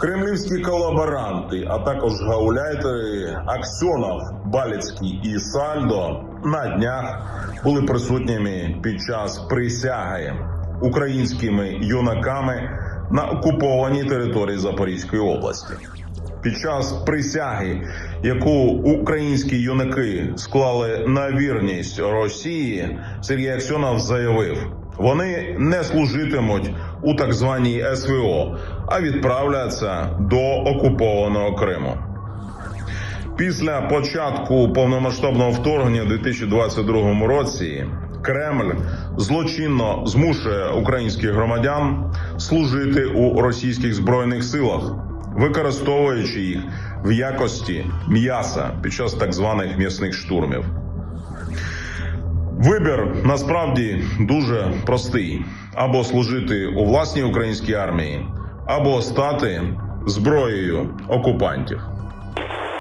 Кремлівські колаборанти, а також гауляйтери Аксьонов, Балецький і Сальдо на днях були присутніми під час присяги українськими юнаками на окупованій території Запорізької області. Під час присяги, яку українські юнаки склали на вірність Росії, Сергій Аксьонов заявив: вони не служитимуть у так званій СВО, а відправляться до окупованого Криму. Після початку повномасштабного вторгнення у 2022 році Кремль злочинно змушує українських громадян служити у російських збройних силах, використовуючи їх в якості м'яса під час так званих м'ясних штурмів. Вибір насправді дуже простий: або служити у власній українській армії, або стати зброєю окупантів.